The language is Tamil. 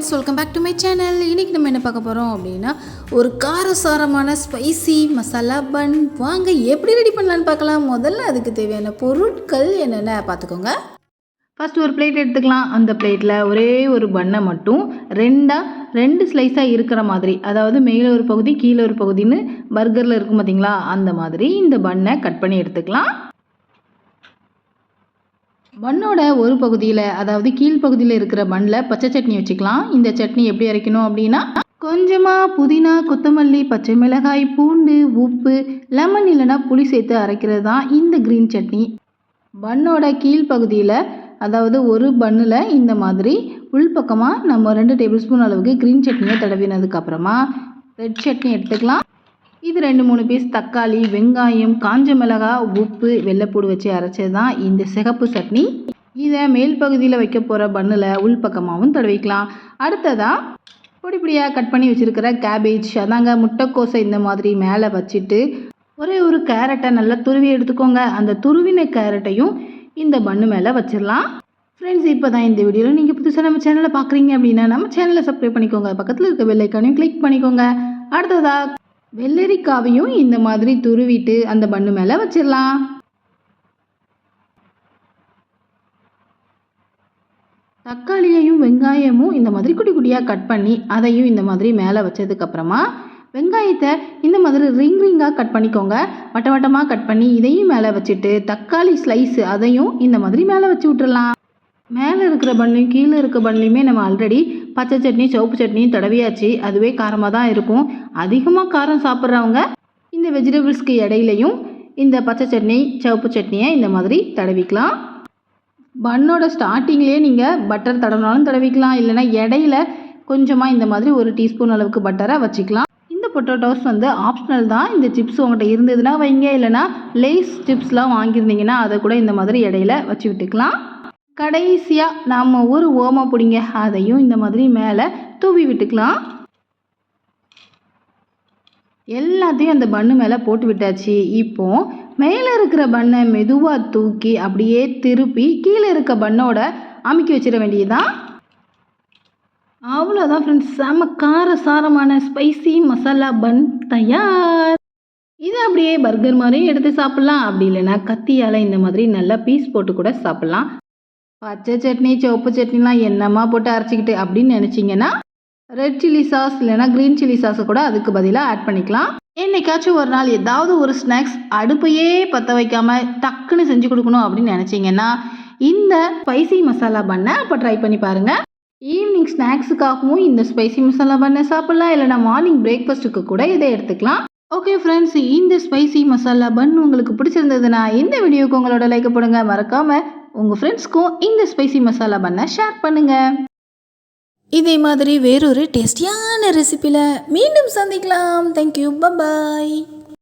Friends welcome back to my channel இன்றைக்கி நம்ம என்ன பார்க்க போகிறோம் அப்படின்னா ஒரு காரசாரமான ஸ்பைசி மசாலா பன் வாங்க எப்படி ரெடி பண்ணலான்னு பார்க்கலாம். முதல்ல அதுக்கு தேவையான பொருட்கள் என்னென்ன பார்த்துக்கோங்க. ஃபஸ்ட்டு ஒரு பிளேட் எடுத்துக்கலாம். அந்த பிளேட்டில் ஒரே ஒரு பண்ணை மட்டும் ரெண்டாக ரெண்டு ஸ்லைஸாக இருக்கிற மாதிரி அதாவது மேலே ஒரு பகுதி கீழே ஒரு பகுதின்னு பர்கரில் இருக்கும் பார்த்தீங்களா அந்த மாதிரி இந்த பண்ணை கட் பண்ணி எடுத்துக்கலாம். மண்ணோட ஒரு பகுதியில் அதாவது கீழ்ப்பகுதியில் இருக்கிற பன்னில் பச்சை சட்னி வச்சுக்கலாம். இந்த சட்னி எப்படி அரைக்கணும் அப்படின்னா கொஞ்சமாக புதினா கொத்தமல்லி பச்சை மிளகாய் பூண்டு உப்பு லெமன் இல்லைன்னா புளி சேர்த்து அரைக்கிறது தான் இந்த க்ரீன் சட்னி. பன்னோட கீழ்ப்பகுதியில் அதாவது ஒரு பன்னில் இந்த மாதிரி உள்பக்கமாக நம்ம ரெண்டு டேபிள் ஸ்பூன் அளவுக்கு க்ரீன் சட்னியை தடவினதுக்கப்புறமா ரெட் சட்னி எடுத்துக்கலாம். இது ரெண்டு மூணு பீஸ் தக்காளி வெங்காயம் காஞ்ச மிளகாய் உப்பு வெள்ளைப்பூடு வச்சு அரைச்சது தான் இந்த சிகப்பு சட்னி. இதை மேல் பகுதியில் வைக்க போகிற பன்னில் உள்பக்கமாகவும் தடவிக்கலாம். அடுத்ததாக பொடி பொடியாக கட் பண்ணி வச்சுருக்கிற கேபேஜ் அதாங்க முட்டைக்கோசை இந்த மாதிரி மேலே வச்சுட்டு ஒரே ஒரு கேரட்டை நல்லா துருவி எடுத்துக்கோங்க. அந்த துருவின கேரட்டையும் இந்த பன்னு மேலே வச்சிடலாம். ஃப்ரெண்ட்ஸ் இப்போ தான் இந்த வீடியோவில் நீங்கள் புதுசாக நம்ம சேனலை பார்க்குறீங்க அப்படின்னா நம்ம சேனலை சப்ஸ்கிரைப் பண்ணிக்கோங்க. பக்கத்தில் இருக்க வெள்ளைக்கானையும் கிளிக் பண்ணிக்கோங்க. அடுத்ததாக வெள்ளரிக்காவையும் இந்த மாதிரி துருவிட்டு அந்த பன்னு மேலே வச்சிடலாம். தக்காளியையும் வெங்காயமும் இந்த மாதிரி குட்டி குட்டியாக கட் பண்ணி அதையும் இந்த மாதிரி மேலே வச்சதுக்கப்புறமா வெங்காயத்தை இந்த மாதிரி ரிங் ரிங்காக கட் பண்ணிக்கோங்க. வட்ட வட்டமாக கட் பண்ணி இதையும் மேலே வச்சுட்டு தக்காளி ஸ்லைஸு அதையும் இந்த மாதிரி மேலே வச்சு விட்டுறலாம். மேலே இருக்கிற பண்ணையும் கீழே இருக்க பண்ணலையுமே நம்ம ஆல்ரெடி பச்சை சட்னி சிவப்பு சட்னியும் தடவியாச்சு. அதுவே காரமாக தான் இருக்கும். அதிகமாக காரம் சாப்பிட்றவங்க இந்த வெஜிடபிள்ஸ்க்கு இடையிலையும் இந்த பச்சை சட்னி சிவப்பு சட்னியை இந்த மாதிரி தடவிக்கலாம். பன்னோட ஸ்டார்டிங்லேயே நீங்கள் பட்டர் தடவினாலும் தடவிக்கலாம். இல்லைன்னா இடையில கொஞ்சமாக இந்த மாதிரி ஒரு டீஸ்பூன் அளவுக்கு பட்டரை வச்சுக்கலாம். இந்த பொட்டோட்டோஸ் வந்து ஆப்ஷனல் தான். இந்த சிப்ஸ் உங்கள்கிட்ட இருந்ததுன்னா வைங்க. இல்லைன்னா லேஸ் சிப்ஸ்லாம் வாங்கியிருந்தீங்கன்னா அதை கூட இந்த மாதிரி இடையில வச்சு விட்டுக்கலாம். கடைசியாக நம்ம ஒரு ஓம பிடிங்க. அதையும் இந்த மாதிரி மேலே தூவி விட்டுக்கலாம். எல்லாத்தையும் அந்த பண்ணு மேலே போட்டு விட்டாச்சு. இப்போ மேலே இருக்கிற பண்ணை மெதுவாக தூக்கி அப்படியே திருப்பி கீழே இருக்க பண்ணோட அமுக்கி வச்சிட வேண்டியதுதான். அவ்வளோதான் ஃப்ரெண்ட்ஸ் செம காரசாரமான ஸ்பைசி மசாலா பன் தயார். இதை அப்படியே பர்கர் மாதிரியும் எடுத்து சாப்பிட்லாம். அப்படி இல்லைன்னா கத்தியால் இந்த மாதிரி நல்லா பீஸ் போட்டு கூட சாப்பிட்லாம். பச்சை சட்னி சிவப்பு சட்னிலாம் என்னம்மா போட்டு அரைச்சிக்கிட்டு அப்படின்னு நினச்சிங்கன்னா ரெட் சில்லி சாஸ் இல்லைன்னா க்ரீன் சில்லி சாஸை கூட அதுக்கு பதிலாக ஆட் பண்ணிக்கலாம். என்னைக்காச்சும் ஒரு நாள் ஏதாவது ஒரு ஸ்நாக்ஸ் அடுப்பையே பற்ற வைக்காமல் டக்குன்னு செஞ்சு கொடுக்கணும் அப்படின்னு நினச்சிங்கன்னா இந்த ஸ்பைசி மசாலா பண்ணை அப்போ ட்ரை பண்ணி பாருங்கள் ஈவினிங் ஸ்நாக்ஸுக்காகவும் இந்த ஸ்பைசி மசாலா பண்ணை சாப்பிட்லாம். இல்லைனா மார்னிங் பிரேக்ஃபாஸ்ட்டுக்கு கூட இதை எடுத்துக்கலாம். ஓகே ஃப்ரெண்ட்ஸ் இந்த ஸ்பைசி மசாலா பன் உங்களுக்கு பிடிச்சிருந்ததுன்னா இந்த வீடியோக்கு உங்களோட லைக் போடுங்க. மறக்காமல் உங்கள் ஃப்ரெண்ட்ஸ்க்கும் இந்த ஸ்பைசி மசாலா பண்ணை ஷேர் பண்ணுங்கள் இதே மாதிரி வேறொரு டேஸ்டியான ரெசிப்பியில் மீண்டும் சந்திக்கலாம். Thank you bye bye